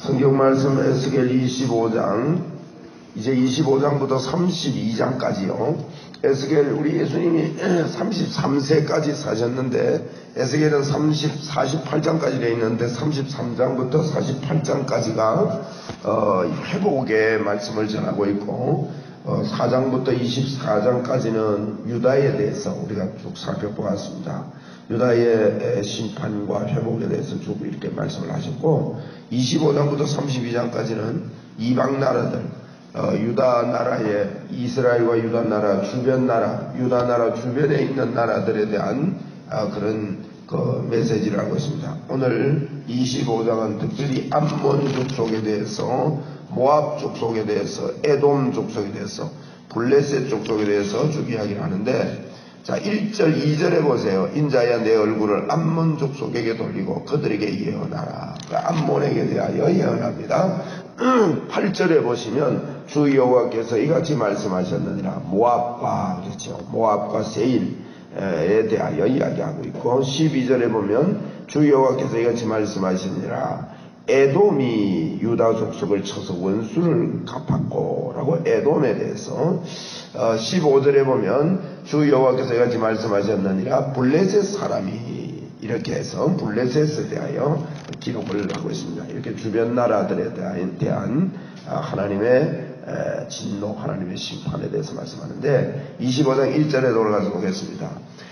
성경 말씀 에스겔 25장 이제 25장부터 32장까지요. 에스겔 우리 예수님이 33세까지 사셨는데 에스겔은 30, 48장까지 되어 있는데 33장부터 48장까지가 어, 회복의 말씀을 전하고 있고 어, 4장부터 24장까지는 유다에 대해서 우리가 쭉 살펴보았습니다. 유다의 심판과 회복에 대해서 쭉 이렇게 말씀을 하셨고 25장부터 32장까지는 이방 나라들 어, 유다 나라의 이스라엘과 유다 나라 주변 나라 유다 나라 주변에 있는 나라들에 대한 어, 그런 그 메시지를 하고 있습니다. 오늘 25장은 특별히 암몬 족속에 대해서 모압 족속에 대해서 에돔 족속에 대해서 블레셋 족속에 대해서 쭉 이야기를 하는데 자 1절 2절에 보세요. 인자야 내 얼굴을 암몬 족속에게 돌리고 그들에게 예언하라. 그 암몬에게 대하여 예언합니다. 8절에 보시면 주 여호와께서 이같이 말씀하셨느니라 모압과 그렇죠. 모압과 세일에 대하여 이야기하고 있고 12절에 보면 주 여호와께서 이같이 말씀하시느니라 에돔이 유다 족속을 쳐서 원수를 갚았고 라고 에돔에 대해서 15절에 보면 주 여호와께서 이같이 말씀하셨느니라 블레셋 사람이 이렇게 해서 블레셋에 대하여 기록을 하고 있습니다. 이렇게 주변 나라들에 대한 하나님의 진노, 하나님의 심판에 대해서 말씀하는데 25장 1절에 돌아가서 보겠습니다.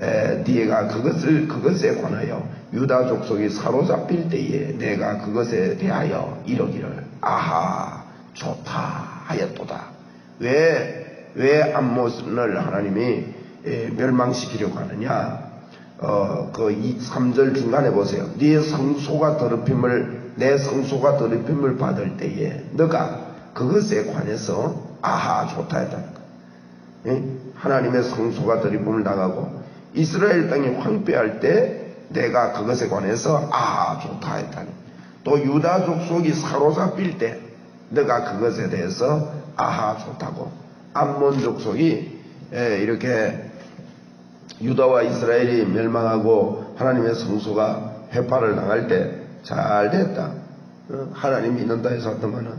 에, 네가 그것을 그것에 관하여 유다 족속이 사로잡힐 때에 내가 그것에 대하여 이러기를 아하 좋다 하였도다. 왜, 왜 암못을 하나님이 에, 멸망시키려고 하느냐? 어, 그 3절 중간에 보세요. 네 성소가 더럽힘을, 내 성소가 더럽힘을 받을 때에 너가 그것에 관해서 아하 좋다 했다는 거예요. 하나님의 성소가 더럽힘을 당하고 이스라엘 땅이 황폐할 때 내가 그것에 관해서 아 좋다 했다니. 또 유다 족속이 사로잡힐 때 내가 그것에 대해서 아하 좋다고. 암몬 족속이 이렇게 유다와 이스라엘이 멸망하고 하나님의 성소가 회파를 당할 때 잘 됐다. 하나님 믿는다 해서 어떤거는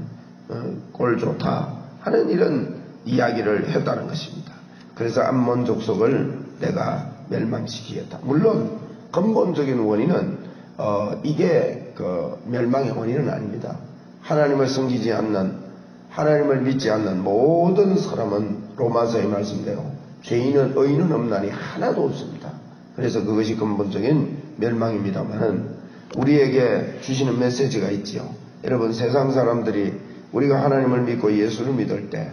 꼴 좋다 하는 이런 이야기를 했다는 것입니다. 그래서 암몬 족속을 내가 멸망시키겠다 물론 근본적인 원인은 어, 이게 그 멸망의 원인은 아닙니다. 하나님을 섬기지 않는 하나님을 믿지 않는 모든 사람은 로마서의 말씀대로 죄인은 의인은 없나니 하나도 없습니다. 그래서 그것이 근본적인 멸망입니다만은 우리에게 주시는 메시지가 있지요. 여러분 세상 사람들이 우리가 하나님을 믿고 예수를 믿을 때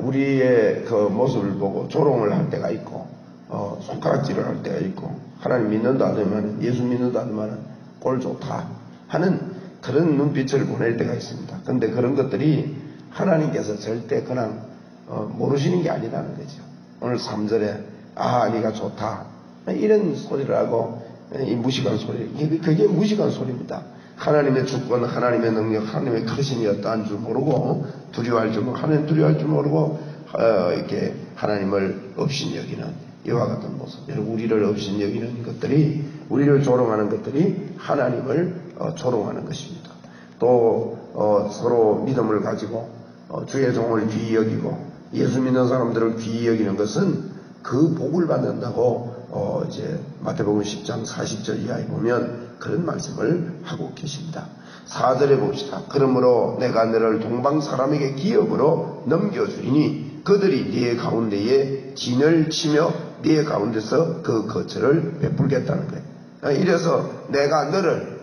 우리의 그 모습을 보고 조롱을 할 때가 있고 어, 손가락질을 할 때가 있고 하나님 믿는다 하면 예수 믿는다 하면 꼴 좋다 하는 그런 눈빛을 보낼 때가 있습니다. 근데 그런 것들이 하나님께서 절대 그냥 어, 모르시는 게 아니라는 거죠. 오늘 3절에 아 네가 좋다 이런 소리를 하고 이 무식한 소리 그게 무식한 소리입니다. 하나님의 주권, 하나님의 능력, 하나님의 크신이 어떠한 줄 모르고 두려워할 줄 모르고 하나님 두려워할 줄 모르고 어, 이렇게 하나님을 없인 여기는 이와 같은 모습, 우리를 없인 여기는 것들이 우리를 조롱하는 것들이 하나님을 어, 조롱하는 것입니다. 또 어, 서로 믿음을 가지고 어, 주의 종을 귀히 여기고 예수 믿는 사람들을 귀히 여기는 것은 그 복을 받는다고 어, 이제 마태복음 10장 40절 이하에 보면 그런 말씀을 하고 계십니다. 4절에 봅시다. 그러므로 내가 너를 동방 사람에게 기업으로 넘겨주리니 그들이 네 가운데에 진을 치며 네 가운데서 그 거처를 베풀겠다는 거예요. 아, 이래서 내가 너를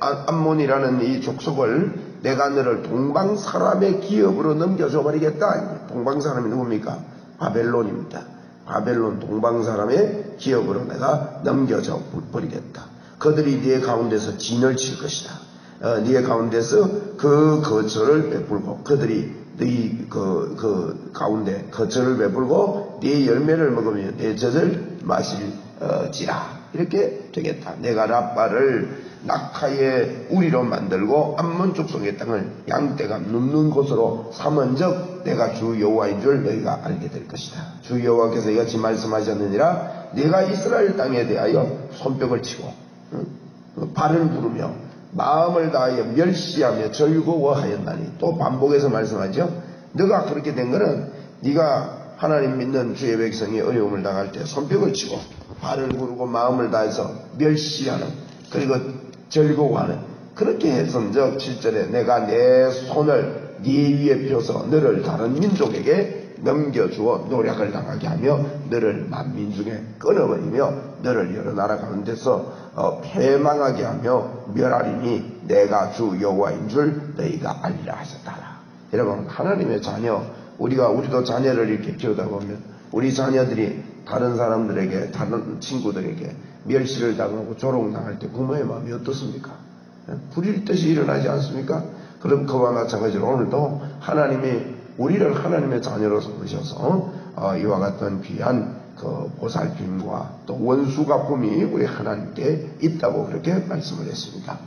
아, 암몬이라는 이 족속을 내가 너를 동방 사람의 기업으로 넘겨줘 버리겠다. 동방 사람이 누굽니까? 바벨론입니다. 바벨론 동방 사람의 기업으로 내가 넘겨줘 버리겠다. 그들이 네 가운데서 진을 칠 것이다. 어, 네 가운데서 그 거처를 베풀고 그들이 너희 그, 그 가운데 거처를 베풀고 네 열매를 먹으며 내 젖을 마실지라 이렇게 되겠다. 내가 라빠를 낙하의 우리로 만들고 암몬 족속의 땅을 양떼가 눕는 곳으로 삼은적 내가 주 여호와인 줄 너희가 알게 될 것이다. 주 여호와께서 이같이 말씀하셨느니라 내가 이스라엘 땅에 대하여 손뼉을 치고 응? 발을 부르며 마음을 다하여 멸시하며 절거워하였나니 또 반복해서 말씀하죠. 너가 그렇게 된 거는 네가 하나님 믿는 주의 백성이 어려움을 당할 때 손뼉을 치고 발을 부르고 마음을 다해서 멸시하는 그리고 절거워하는 그렇게 해서 적 7절에 내가 내 손을 네 위에 펴서 너를 다른 민족에게 넘겨주어 노력을 당하게 하며 너를 만민 중에 끊어버리며 너를 여러 나라 가운데서 어, 패망하게 하며 멸하리니 내가 주 여호와인 줄 너희가 알리라 하셨다라. 여러분 하나님의 자녀 우리가 우리도 자녀를 이렇게 키우다 보면 우리 자녀들이 다른 사람들에게 다른 친구들에게 멸시를 당하고 조롱당할 때 부모의 마음이 어떻습니까? 불일 듯이 일어나지 않습니까? 그럼 그와 마찬가지로 오늘도 하나님이 우리를 하나님의 자녀로 삼으셔서 어, 이와 같은 귀한 그 보살핌과 또 원수 갚음이 우리 하나님께 있다고 그렇게 말씀을 했습니다.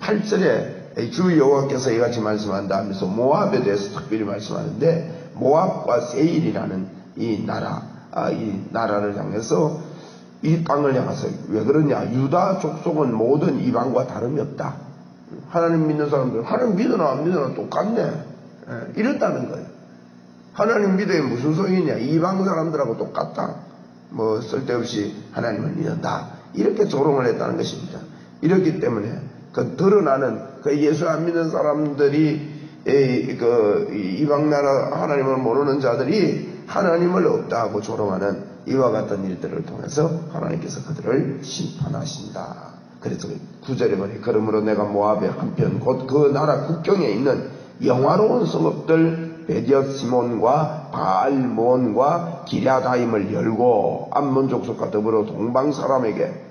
8절에 주 여호와께서 이같이 말씀한다 하면서 모압에 대해서 특별히 말씀하는데 모압과 세일이라는 이 나라 아, 이 나라를 향해서 이 땅을 향해서 왜 그러냐 유다 족속은 모든 이방과 다름이 없다. 하나님 믿는 사람들 하나님 믿으나 안 믿으나 똑같네. 예, 이랬다는 거예요. 하나님 믿어야 무슨 소용이냐 이방 사람들하고 똑같다. 뭐 쓸데없이 하나님을 믿는다. 이렇게 조롱을 했다는 것입니다. 이렇기 때문에 그 드러나는 그 예수 안 믿는 사람들이 이, 그 이방 나라 하나님을 모르는 자들이 하나님을 없다 하고 조롱하는 이와 같은 일들을 통해서 하나님께서 그들을 심판하신다. 그래서 구절에 보니 그러므로 내가 모압의 한편 곧 그 나라 국경에 있는 영화로운 성읍들 베디엇 시몬과 바알몬과 기랴다임을 열고 암몬 족속과 더불어 동방 사람에게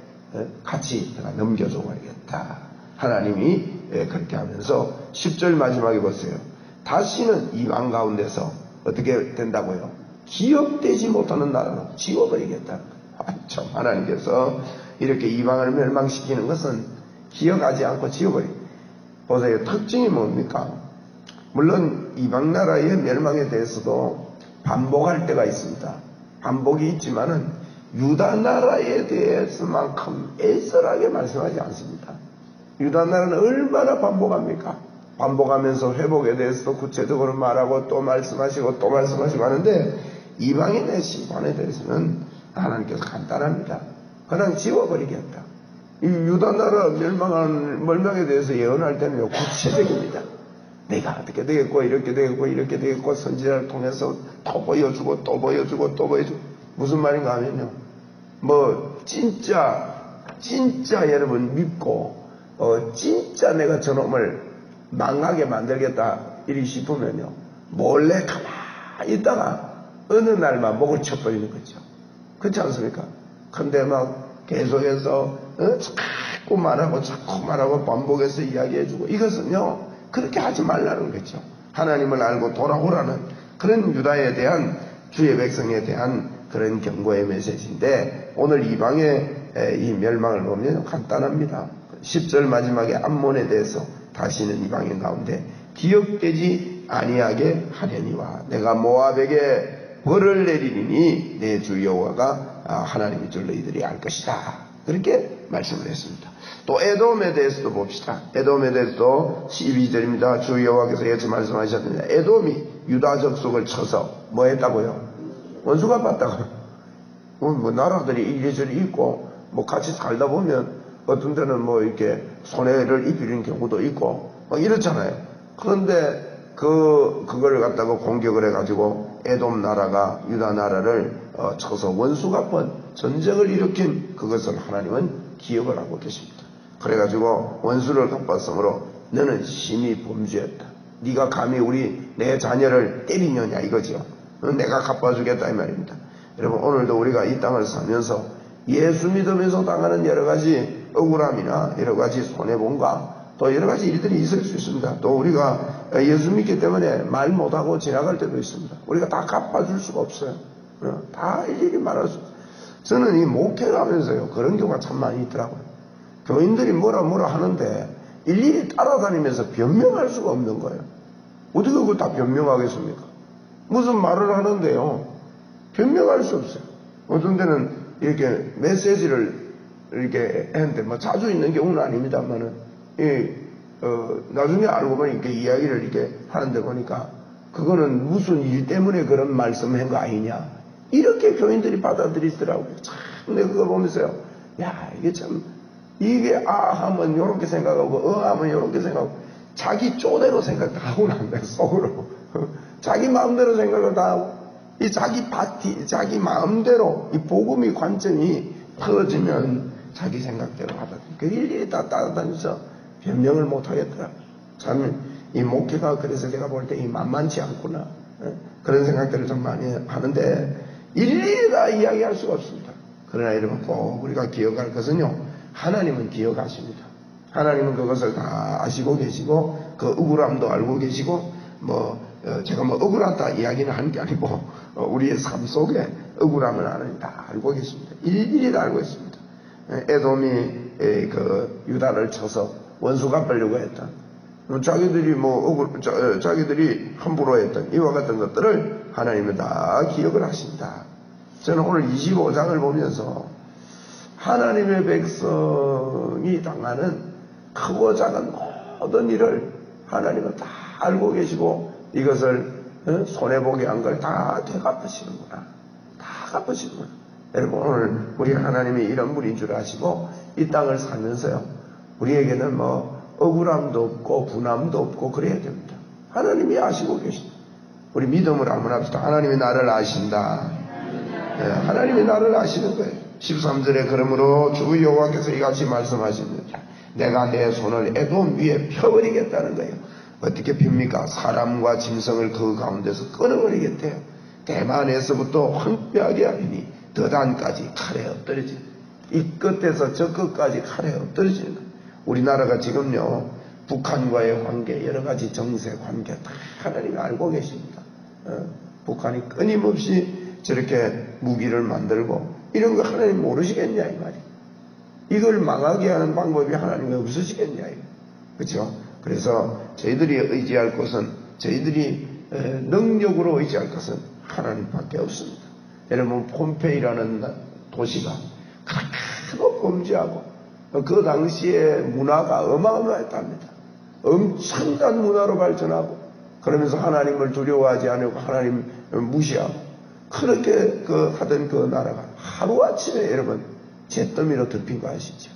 같이 내가 넘겨줘 봐야겠다. 하나님이 그렇게 하면서 10절 마지막에 보세요. 다시는 이왕 가운데서 어떻게 된다고요? 기억되지 못하는 나라로 지워버리겠다. 아, 참 하나님께서 이렇게 이방을 멸망시키는 것은 기억하지 않고 지워버리. 보세요. 특징이 뭡니까? 물론 이방 나라의 멸망에 대해서도 반복할 때가 있습니다. 반복이 있지만은 유다 나라에 대해서만큼 애절하게 말씀하지 않습니다. 유다 나라는 얼마나 반복합니까? 반복하면서 회복에 대해서도 구체적으로 말하고 또 말씀하시고 또 말씀하시고 하는데 이방인의 심판에 대해서는 하나님께서 간단합니다. 그냥 지워버리겠다. 이 유다 나라 멸망한, 멸망에 대해서 예언할 때는요, 구체적입니다. 내가 어떻게 되겠고, 이렇게 되겠고, 이렇게 되겠고, 선지자를 통해서 또 보여주고, 또 보여주고, 또 보여주고. 무슨 말인가 하면요. 뭐, 진짜, 진짜 여러분 믿고, 어, 진짜 내가 저놈을 망하게 만들겠다, 이리 싶으면요. 몰래 가만히 있다가 어느 날만 목을 쳐버리는 거죠. 그렇지 않습니까? 근데 막 계속해서 어? 자꾸 말하고 자꾸 말하고 반복해서 이야기해주고 이것은요 그렇게 하지 말라는 거죠. 하나님을 알고 돌아오라는 그런 유다에 대한 주의 백성에 대한 그런 경고의 메시지인데 오늘 이방의 이 멸망을 보면 간단합니다. 10절 마지막에 암몬에 대해서 다시는 이방인 가운데 기억되지 아니하게 하려니와 내가 모압에게 벌을 내리니 내 주 여호와가 아, 하나님의 줄 너희들이 알 것이다. 그렇게 말씀을 했습니다. 또 에돔에 대해서도 봅시다. 에돔에 대해서도 12절입니다. 주 여호와께서 이렇게 말씀하셨는데 에돔이 유다 적속을 쳐서 뭐 했다고요? 원수가 봤다고. 뭐, 뭐 나라들이 이리저리 있고 뭐 같이 살다 보면 어떤 데는 뭐 이렇게 손해를 입히는 경우도 있고 뭐 이렇잖아요. 그런데 그 그걸 갖다가 공격을 해가지고 에돔 나라가 유다 나라를 어, 쳐서 원수가 번 전쟁을 일으킨 그것을 하나님은 기억을 하고 계십니다. 그래가지고 원수를 갚았으므로 너는 심히 범죄했다. 네가 감히 우리 내 자녀를 때리느냐 이거죠. 내가 갚아주겠다 이 말입니다. 여러분 오늘도 우리가 이 땅을 살면서 예수 믿으면서 당하는 여러 가지 억울함이나 여러 가지 손해본과 또 여러 가지 일들이 있을 수 있습니다. 또 우리가 예수 믿기 때문에 말 못하고 지나갈 때도 있습니다. 우리가 다 갚아줄 수가 없어요. 어, 다 일일이 말할 수 없어요. 저는 이 목회가면서요 그런 경우가 참 많이 있더라고요. 교인들이 뭐라 뭐라 하는데 일일이 따라다니면서 변명할 수가 없는 거예요. 어떻게 그걸 다 변명하겠습니까? 무슨 말을 하는데요. 변명할 수 없어요. 어떤 데는 이렇게 메시지를 이렇게 했는데 뭐 자주 있는 경우는 아닙니다만은 이, 어, 나중에 알고 보니 이렇게 이야기를 이렇게 하는데 보니까 그거는 무슨 일 때문에 그런 말씀을 한 거 아니냐. 이렇게 교인들이 받아들이더라고요. 참, 내가 그거 보면서요. 야, 이게 참, 이게 아 하면 요렇게 생각하고, 어 하면 요렇게 생각하고, 자기 쪼대로 생각 다 하고 난다, 속으로. 자기 마음대로 생각을 다 하고, 이 자기 파티, 자기 마음대로 이 복음의 관점이 터지면 자기 생각대로 하다. 그 일일이 다 따라다니면서 변명을 못 하겠더라. 참, 이 목회가 그래서 제가 볼 때 이 만만치 않구나. 예? 그런 생각들을 좀 많이 하는데, 일일이 다 이야기할 수가 없습니다. 그러나 여러분 꼭 우리가 기억할 것은요, 하나님은 기억하십니다. 하나님은 그것을 다 아시고 계시고, 그 억울함도 알고 계시고, 뭐, 어, 제가 뭐 억울하다 이야기는 하는 게 아니고, 어, 우리의 삶 속에 억울함을 하나님 다 알고 계십니다. 일일이 다 알고 있습니다. 에, 에돔이 에, 그 유다를 쳐서 원수 갚으려고 했던, 뭐 자기들이 뭐 억울, 자, 어, 자기들이 함부로 했던 이와 같은 것들을 하나님은 다 기억을 하신다. 저는 오늘 25장을 보면서 하나님의 백성이 당하는 크고 작은 모든 일을 하나님은 다 알고 계시고 이것을 어, 손해보게 한 걸 다 되갚으시는구나. 다 갚으시는구나. 여러분 오늘 우리 하나님이 이런 분인 줄 아시고 이 땅을 살면서요. 우리에게는 뭐 억울함도 없고 분함도 없고 그래야 됩니다. 하나님이 아시고 계십니다. 우리 믿음을 한번 합시다. 하나님이 나를 아신다. 예, 하나님이 나를 아시는 거예요. 13절에 그러므로 주 여호와께서 이같이 말씀하십니다. 내가 내 손을 에돔 위에 펴버리겠다는 거예요. 어떻게 핍니까? 사람과 짐승을 그 가운데서 끊어버리겠대요. 대만에서부터 황폐하게 하리니 더단까지 칼에 엎드려지. 이 끝에서 저 끝까지 칼에 엎드려지는. 우리나라가 지금요 북한과의 관계 여러 가지 정세 관계 다 하나님이 알고 계십니다. 어, 북한이 끊임없이 저렇게 무기를 만들고 이런 거 하나님 모르시겠냐 이 말이. 이걸 망하게 하는 방법이 하나님이 없으시겠냐 이거. 그렇죠? 그래서 저희들이 의지할 것은 저희들이 능력으로 의지할 것은 하나님밖에 없습니다. 여러분 폼페이라는 도시가 크고 범죄하고 그 당시에 문화가 어마어마했답니다. 엄청난 문화로 발전하고 그러면서 하나님을 두려워하지 않고 하나님 무시하고 그렇게 그 하던 그 나라가 하루아침에 여러분 잿더미로 덮인 거 아시죠?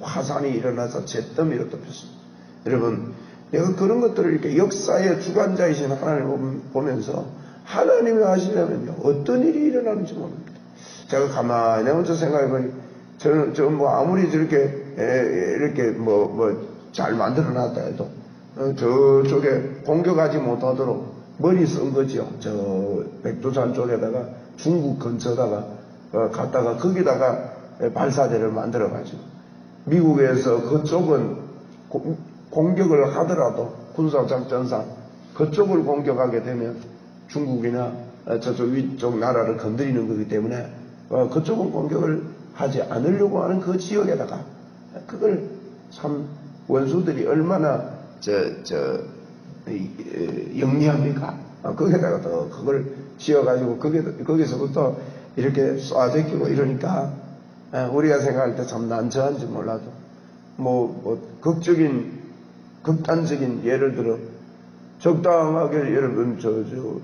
화산이 일어나서 잿더미로 덮였습니다. 여러분 내가 그런 것들을 이렇게 역사의 주관자이신 하나님을 보면서 하나님이 하시려면요 어떤 일이 일어나는지 모릅니다. 제가 가만히 혼자 생각해보니 저는 저 뭐 아무리 저렇게 에, 이렇게 뭐 뭐 잘 만들어 놨다 해도 어, 저쪽에 공격하지 못하도록 머리 쓴 거죠. 저 백두산 쪽에다가 중국 근처다가 어, 갔다가 거기다가 발사대를 만들어 가지고 미국에서 그쪽은 고, 공격을 하더라도 군사작전상 그쪽을 공격하게 되면 중국이나 저쪽 위쪽 나라를 건드리는 거기 때문에 어, 그쪽은 공격을 하지 않으려고 하는 그 지역에다가 그걸 참 원수들이 얼마나 저, 저, 영리합니까? 어, 거기다가 또 그걸 지어가지고 거기, 거기서부터 이렇게 쏴제끼고 이러니까 우리가 생각할 때 참 난처한지 몰라도 뭐, 뭐 극적인 극단적인 예를 들어 적당하게 여러분 저, 저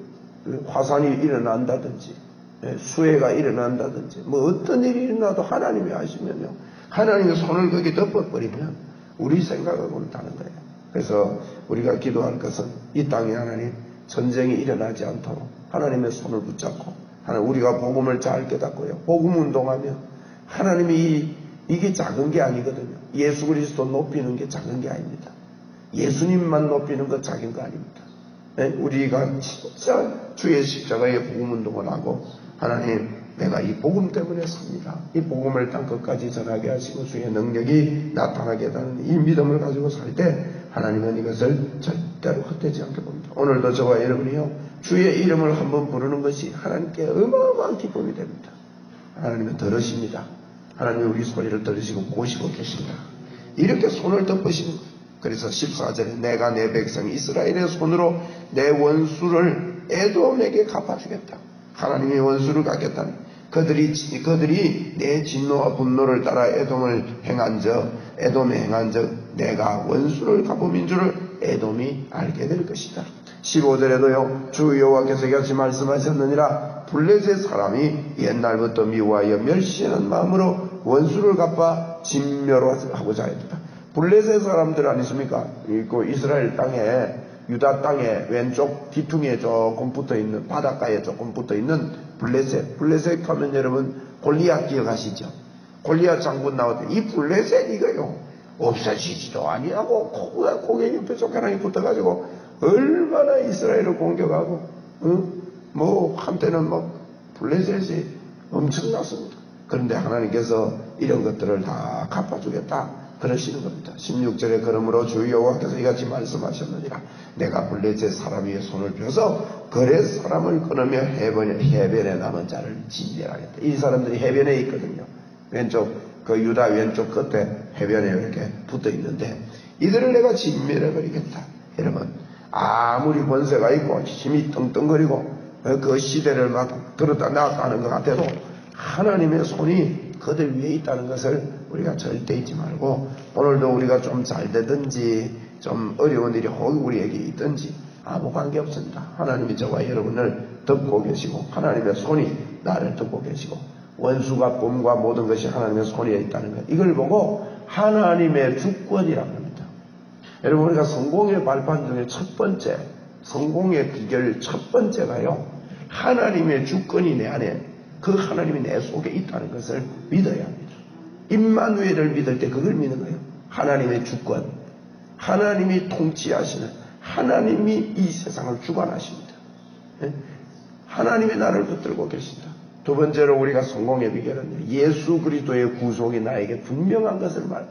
화산이 일어난다든지 수해가 일어난다든지 뭐 어떤 일이 일어나도 하나님이 하시면요 하나님의 손을 거기 덮어버리면 우리 생각하고는 다른 거예요. 그래서 우리가 기도할 것은 이 땅에 하나님 전쟁이 일어나지 않도록 하나님의 손을 붙잡고 하나님 우리가 복음을 잘 깨닫고요. 복음 운동하면 하나님이 이, 이게 작은 게 아니거든요. 예수 그리스도 높이는 게 작은 게 아닙니다. 예수님만 높이는 것 작은 거 아닙니다. 예? 우리가 진짜 주의 십자가의 복음 운동을 하고 하나님 내가 이 복음 때문에 삽니다. 이 복음을 땅 끝까지 전하게 하시고 주의 능력이 나타나게 되는 이 믿음을 가지고 살 때 하나님은 이것을 절대로 헛되지 않게 봅니다. 오늘도 저와 여러분이요 주의 이름을 한번 부르는 것이 하나님께 어마어마한 기쁨이 됩니다. 하나님은 들으십니다. 하나님 우리 소리를 들으시고 보시고 계십니다. 이렇게 손을 덮으시는. 그래서 14절에 내가 내 백성 이스라엘의 손으로 내 원수를 에돔에게 갚아주겠다. 하나님의 원수를 갚겠다는 그들이 그들이 내 진노와 분노를 따라 에돔을 행한 적 에돔에 행한 적 내가 원수를 갚음인 줄을 에돔이 알게 될 것이다. 15절에도요 주 여호와께서 같이 말씀하셨느니라 블레셋 사람이 옛날부터 미워하여 멸시하는 마음으로 원수를 갚아 진멸하고자 했다. 블레셋 사람들 아니십니까? 그 이스라엘 땅에 유다 땅에 왼쪽 뒤퉁이에 조금 붙어 있는 바닷가에 조금 붙어 있는 블레셋. 블레셋 하면 여러분 골리앗 기억하시죠? 골리앗 장군 나올 때 이 블레셋 이거요. 없어지지도 아니하고 고개, 고개 옆에 쫓겨나게 붙어가지고 얼마나 이스라엘을 공격하고 어? 뭐 한때는 막 블레셋이 엄청났습니다. 그런데 하나님께서 이런 것들을 다 갚아주겠다. 그러시는 겁니다. 16절에 그러므로 주 여호와께서 이같이 말씀하셨느니라 내가 블레셋 사람 위에 손을 펴서 그레 사람을 끊으며 해변에, 해변에 남은 자를 진멸하겠다. 이 사람들이 해변에 있거든요. 왼쪽 그 유다 왼쪽 끝에 해변에 이렇게 붙어 있는데 이들을 내가 진멸해 버리겠다. 여러분 아무리 권세가 있고 힘이 떵떵거리고 그 시대를 막 들었다 놨다 하는 것 같아도 하나님의 손이 그들 위에 있다는 것을 우리가 절대 잊지 말고 오늘도 우리가 좀 잘 되든지 좀 어려운 일이 혹 우리에게 있든지 아무 관계 없습니다. 하나님이 저와 여러분을 듣고 계시고 하나님의 손이 나를 듣고 계시고 원수가 봄과 모든 것이 하나님의 손에 있다는 것 이걸 보고 하나님의 주권이라고 합니다. 여러분 우리가 성공의 발판 중에 첫 번째 성공의 비결 첫 번째가요 하나님의 주권이 내 안에 그 하나님이 내 속에 있다는 것을 믿어야 합니다. 임마누엘을 믿을 때 그걸 믿는 거예요. 하나님의 주권, 하나님이 통치하시는 하나님이 이 세상을 주관하십니다. 예? 하나님이 나를 붙들고 계신다. 두 번째로 우리가 성공의 비결은 예수 그리스도의 구속이 나에게 분명한 것을 말,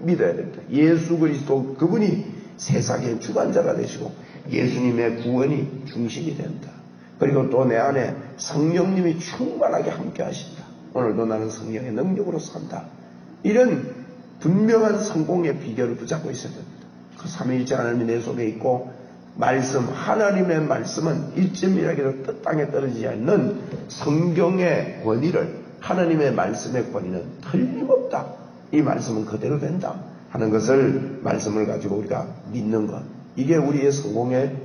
믿어야 됩니다. 예수 그리스도 그분이 세상의 주관자가 되시고 예수님의 구원이 중심이 된다. 그리고 또 내 안에 성령님이 충만하게 함께 하신다. 오늘도 나는 성령의 능력으로 산다. 이런 분명한 성공의 비결을 붙잡고 있어야 됩니다. 그 삼위일체 하나님이 내 속에 있고 말씀 하나님의 말씀은 일점이라기도 뜻 땅에 떨어지지 않는 성경의 권위를 하나님의 말씀의 권위는 틀림없다. 이 말씀은 그대로 된다. 하는 것을 말씀을 가지고 우리가 믿는 것. 이게 우리의 성공의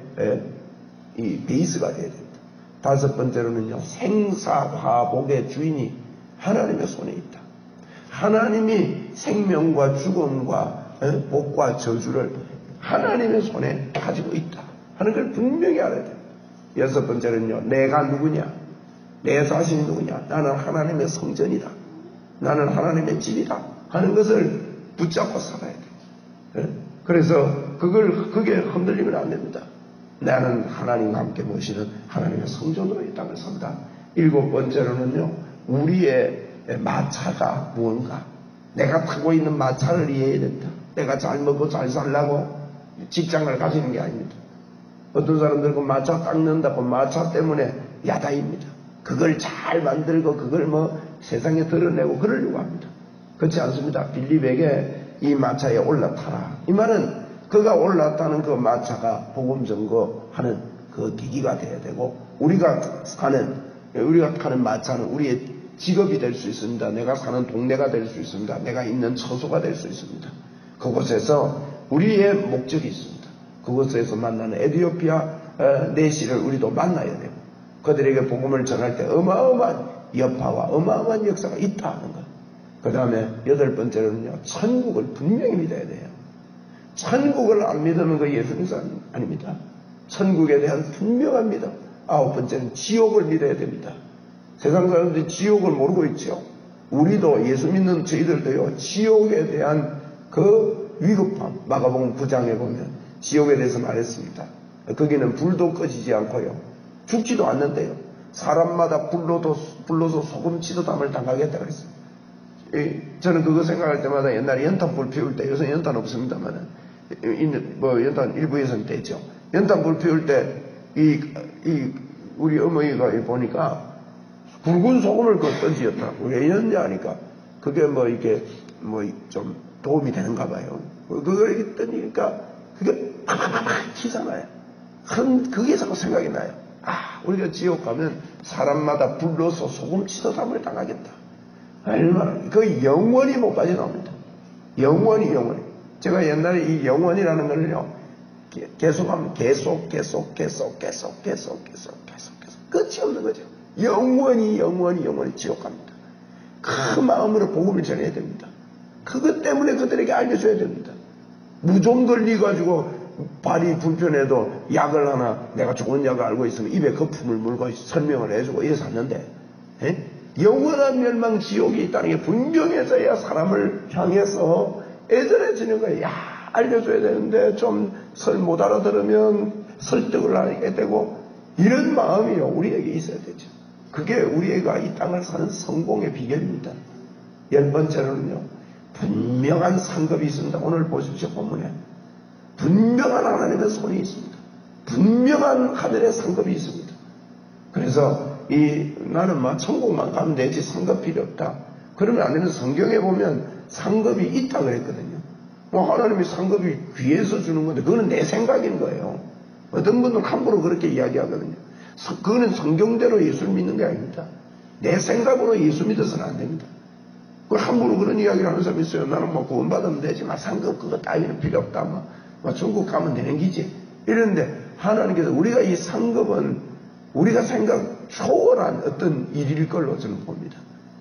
이 베이스가 되어야 됩니다. 다섯 번째로는요, 생사화복의 주인이 하나님의 손에 있다. 하나님이 생명과 죽음과 복과 저주를 하나님의 손에 가지고 있다. 하는 걸 분명히 알아야 돼요. 여섯 번째는요, 내가 누구냐? 내 자신이 누구냐? 나는 하나님의 성전이다. 나는 하나님의 집이다. 하는 것을 붙잡고 살아야 돼요. 그래서 그걸, 그게 흔들리면 안 됩니다. 나는 하나님과 함께 모시는 하나님의 성전으로 이 땅을 산다. 일곱 번째로는요, 우리의 마차가 무언가. 내가 타고 있는 마차를 이해해야 된다. 내가 잘 먹고 잘 살라고 직장을 가지는 게 아닙니다. 어떤 사람들 그 마차 닦는다고 마차 때문에 야다입니다. 그걸 잘 만들고 그걸 뭐 세상에 드러내고 그러려고 합니다. 그렇지 않습니다. 빌립에게 이 마차에 올라타라. 이 말은 그가 올랐다는 그 마차가 복음 증거하는 그 계기가 돼야 되고 우리가 사는 우리가 타는 마차는 우리의 직업이 될 수 있습니다. 내가 사는 동네가 될 수 있습니다. 내가 있는 처소가 될 수 있습니다. 그곳에서 우리의 목적이 있습니다. 그곳에서 만나는 에디오피아 내시를 우리도 만나야 되고 그들에게 복음을 전할 때 어마어마한 여파와 어마어마한 역사가 있다 하는 것. 그 다음에 여덟 번째로는요, 천국을 분명히 믿어야 돼요. 천국을 안 믿으면 그 예수님이 아닙니다. 천국에 대한 분명한 믿음. 아홉 번째는 지옥을 믿어야 됩니다. 세상 사람들이 지옥을 모르고 있죠. 우리도 예수 믿는 저희들도요, 지옥에 대한 그 위급함, 마가복음 9장에 보면 지옥에 대해서 말했습니다. 거기는 불도 꺼지지 않고요. 죽지도 않는데요. 사람마다 불로도, 불로서 소금치도 담을 당하겠다 그랬어요. 이, 저는 그거 생각할 때마다 옛날에 연탄불 피울 때, 요새 연탄 없습니다만은, 뭐 연탄 일부에서는 됐죠. 연탄 불 피울 때, 이, 이, 우리 어머니가 보니까 굵은 소금을 그 던지었다고. 왜 이러냐 하니까, 그게 뭐 이게, 뭐 좀 도움이 되는가 봐요. 그걸 이렇게 던지니까, 그게 팍팍팍 튀잖아요. 큰, 그게 자꾸 생각이 나요. 아, 우리가 지옥 가면 사람마다 불러서 소금치도 담을 당하겠다. 얼마나, 그 영원히 못 빠져나옵니다. 영원히, 영원히. 제가 옛날에 이 영원이라는 걸요, 게- 계속하면 계속, 계속, 계속, 계속, 계속, 계속, 계속, 계속. 끝이 없는 거죠. 영원히, 영원히, 영원히 지옥 갑니다. 그 마음으로 복음을 전해야 됩니다. 그것 때문에 그들에게 알려줘야 됩니다. 무좀 걸리 가지고 발이 불편해도 약을 하나 내가 좋은 약을 알고 있으면 입에 거품을 물고 설명을 해주고 이래서 샀는데 에? 영원한 멸망 지옥이 있다는 게 분명해져야 사람을 향해서 애절해지는 거예요. 야 알려줘야 되는데 좀 설 못 알아들으면 설득을 하게 되고 이런 마음이요 우리에게 있어야 되죠. 그게 우리가 이 땅을 사는 성공의 비결입니다. 열 번째로는요 분명한 상급이 있습니다. 오늘 보십시오 본문에 분명한 하나님의 손이 있습니다. 분명한 하늘의 상급이 있습니다. 그래서 이 나는 막 천국만 가면 되지 상급 필요 없다. 그러면 안 되는 성경에 보면 상급이 있다 그랬거든요. 뭐 하나님이 상급이 귀해서 주는 건데 그거는 내 생각인 거예요. 어떤 분들은 함부로 그렇게 이야기하거든요. 서- 그거는 성경대로 예수를 믿는 게 아닙니다. 내 생각으로 예수 믿어서는 안 됩니다. 그 함부로 그런 이야기를 하는 사람이 있어요. 나는 뭐 구원받으면 되지 만 상급 그거 따위는 필요 없다. 뭐, 뭐 천국 가면 되는 기지. 이런데 하나님께서 우리가 이 상급은 우리가 생각 초월한 어떤 일일 걸로 저는 봅니다.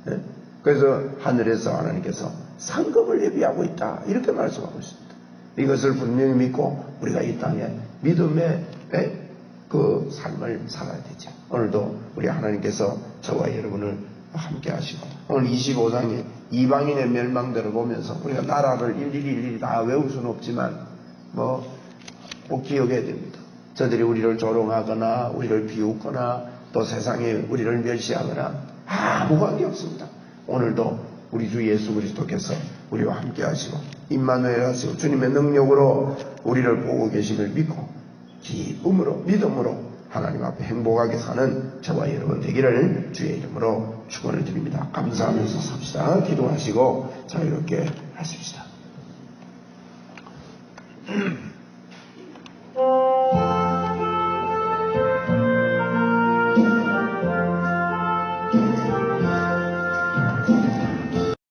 예? 그래서 하늘에서 하나님께서 상급을 예비하고 있다. 이렇게 말씀하고 있습니다. 이것을 분명히 믿고 우리가 이 땅에 믿음의 예? 그 삶을 살아야 되죠. 오늘도 우리 하나님께서 저와 여러분을 함께 하시고 오늘 25장에 이방인의 멸망대로 보면서 우리가 나라를 일일이 일일이 다 외울 수는 없지만 뭐 꼭 기억해야 됩니다. 저들이 우리를 조롱하거나 우리를 비웃거나 또 세상에 우리를 멸시하거나 아무 관계 없습니다. 오늘도 우리 주 예수 그리스도께서 우리와 함께 하시고 임마누엘 하시고 주님의 능력으로 우리를 보고 계심을 믿고 기쁨으로 믿음으로 하나님 앞에 행복하게 사는 저와 여러분 되기를 주의 이름으로 축원을 드립니다. 감사하면서 삽시다. 기도하시고 자유롭게 하십시다.